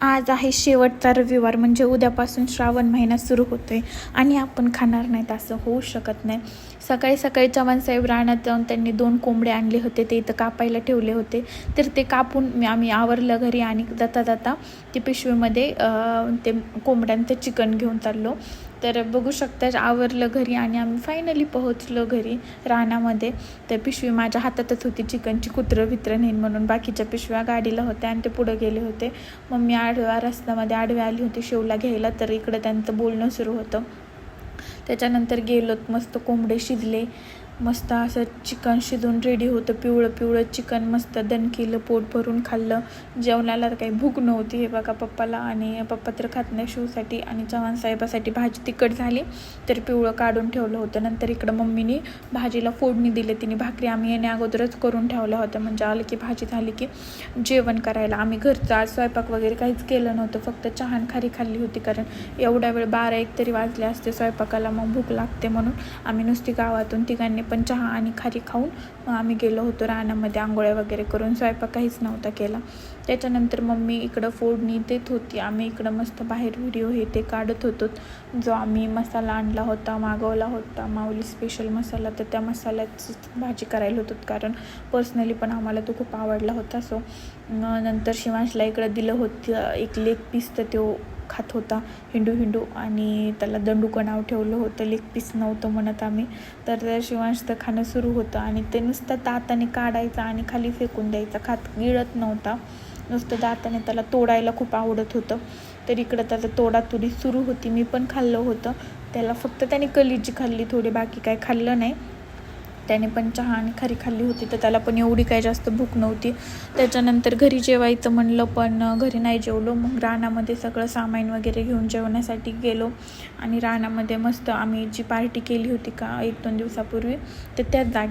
आज आहे शेवटचा रविवार म्हणजे उद्यापासून श्रावण महिना सुरू होतो आहे आणि आपण खाणार नाहीत असं होऊ शकत नाही. सकाळी सकाळी चव्हाणसाहेब रानात जाऊन त्यांनी दोन कोंबडे आणले होते ते इथं कापायला ठेवले होते. तर ते कापून आम्ही आवरलं घरी आणि जाता जाता ते पिशवीमध्ये ते कोंबड्यांचं चिकन घेऊन चाललो. तर बघू शकता आवरलं घरी आणि आम्ही फायनली पोहोचलो घरी रानामध्ये. तर पिशवी माझ्या हातातच होती चिकनची कुत्रं भित्रं नेईन म्हणून बाकीच्या पिशव्या गाडीला होत्या आणि ते पुढं गेले होते. मम्मी आडव्या रस्त्यामध्ये आडव्या आली होती शेवला घ्यायला तर इकडं त्यांचं बोलणं सुरू होतं. त्याच्यानंतर गेलोत मस्त कोंबडे शिजले. मस्त असं चिकन शिजून रेडी होतं. पिवळं पिवळं चिकन मस्त दण केलं पोट भरून खाल्लं. जेवणाला तर काही भूक नव्हती हे बघा पप्पाला. आणि पप्पा तर खात नाही शिवसाठी. आणि चव्हाण साहेबासाठी भाजी तिखट झाली तर पिवळं काढून ठेवलं होतं. नंतर इकडं मम्मीने भाजीला फोडणी दिली. तिने भाकरी आम्ही येण्या अगोदरच करून ठेवल्या होत्या. म्हणजे आलं की भाजी झाली की जेवण करायला. आम्ही घरचं आज स्वयंपाक वगैरे काहीच केलं नव्हतं. फक्त चहान खारी खाल्ली होती. कारण एवढ्या वेळ बारा एक तरी वाजले असते स्वयंपाकाला. मग भूक लागते म्हणून आम्ही नुसती गावातून तिघांनी पण चहा आणि खारी खाऊन मग आम्ही गेलो होतो रानामध्ये आंघोळ्या वगैरे करून. स्वयंपाक काहीच नव्हता केला. त्याच्यानंतर मम्मी इकडं फोडणी देत होती. आम्ही इकडं मस्त बाहेर व्हिडिओ हे ते काढत होतो. जो आम्ही मसाला आणला होता मागवला होता माऊली स्पेशल मसाला तर त्या मसाल्याचीच भाजी करायला होतो. कारण पर्सनली पण आम्हाला तो खूप आवडला होता. सो नंतर शिवांशला इकडं दिलं होतं एक लेग पीस तर तो खात होता. हिंडू हिंडू आणि त्याला दंडूकं नाव ठेवलं होतं. लेग पीस नव्हतं म्हणत आम्ही. तर त्या शिवांशचं खाणं सुरू होतं आणि ते नुसतं दाताने काढायचं आणि खाली फेकून द्यायचा. खात गिळत नव्हता. नुसतं दाताने त्याला तोडायला खूप आवडत होतं. तर इकडं त्याचं तोडातोडी सुरू होती. मी पण खाल्लं होतं. त्याला फक्त त्याने कलीची खाल्ली. थोडी बाकी काय खाल्लं नाही. त्याने पण चहा आणि खारी खाल्ली होती तर त्याला पण एवढी काही जास्त भूक नव्हती. त्याच्यानंतर घरी जेवायचं म्हणलं पण घरी नाही जेवलो. मग रानामध्ये सगळं सामान वगैरे घेऊन जेवण्यासाठी गेलो आणि रानामध्ये मस्त आम्ही जी पार्टी केली होती का एक दोन दिवसापूर्वी तर त्याच जाग्या